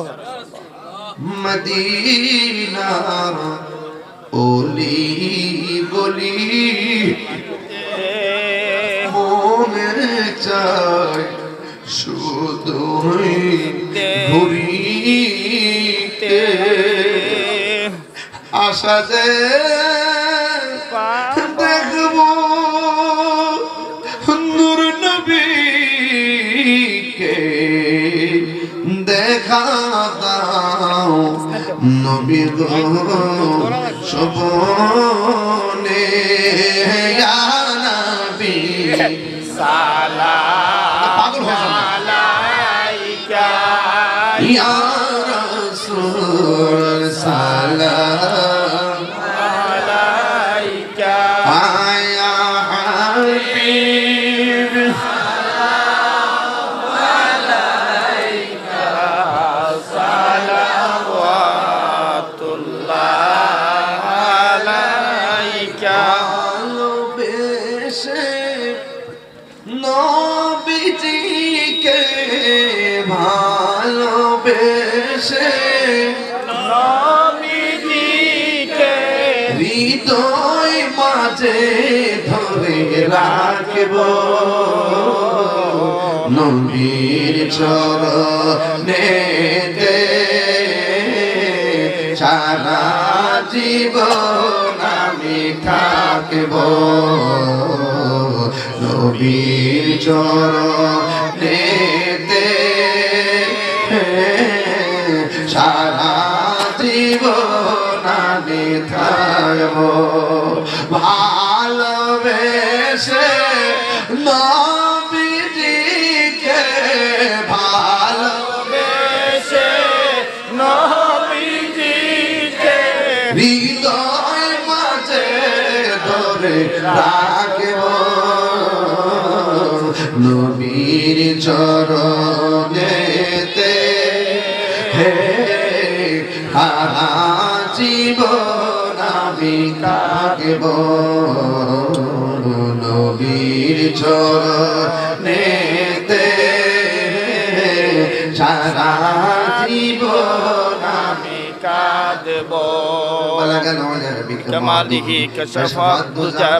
আল্লাহ। Medina ওলি গলি মনে চাই শুধু ঘুরিতে। আশা যে দেখব নূর নবীকে। দেখা দাও নবী গো সপনে নবী। পাগল হয়ে যাবে ইয়া রাসূল। হৃদয় মাঝে ধরে রাখব। নবীর চরণেতে সারা জীবন আমি থাকব। নবীর চরণেতে আমি থাকব। ভালোবেসে নবীজিকে ভালোবেসে হৃদয় মাঝে ধরে রাখব। নবীর চরণেতে জীবন আমি কাগব নবীর চর নেতে সারা জীবন আমি কাঁদব। কামালিহি কশফা দুজা